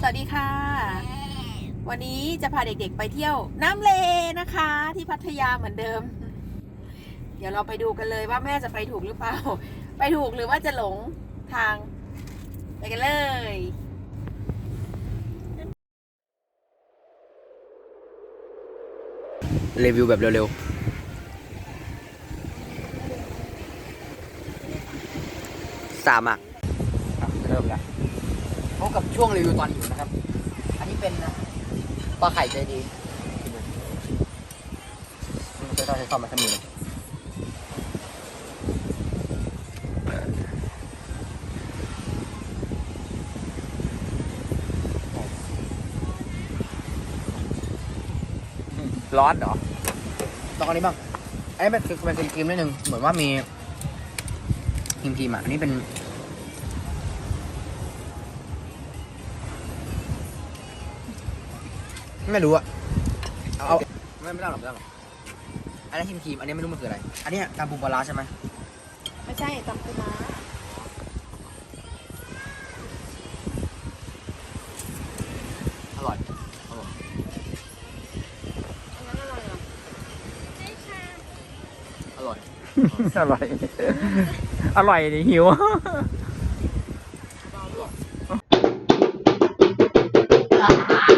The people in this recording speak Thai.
สวัสดีค่ะ วันนี้จะพาเด็กๆไปเที่ยวน้ำเลนะคะ ที่พัทยาเหมือนเดิม เดี๋ยวเราไปดูกันเลยว่าแม่จะไปถูกหรือเปล่า ไปถูกหรือว่าจะหลงทาง ไปกันเลยรีวิวแบบเร็วๆสามอะเริ่มแล้ว พบกับช่วงรีวิวตอนหิวนะครับ อันนี้เป็นปลาไข่ใจดีจะต้องใช้ความมาทำมือเลยร้อนเหรอลองอันนี้บ้างอันนี้เป็นคือเป็นครีมนิดนึง เหมือนว่ามีครีมครีมอะอันนี้เป็น ไม่รู้อะเอาไม่ไม่ต้หรอกไม่ได้หรอกอันนี้นครีมครีมอันนี้ไม่รู้มันคืออะไร อันนี้ตามปูปลาราใช่ไหมไม่ใช่ตำปูม้าอร่อยอร่อยอันนั้นอะไรอะอร่อย อร่อย อร่อยดิหิว เ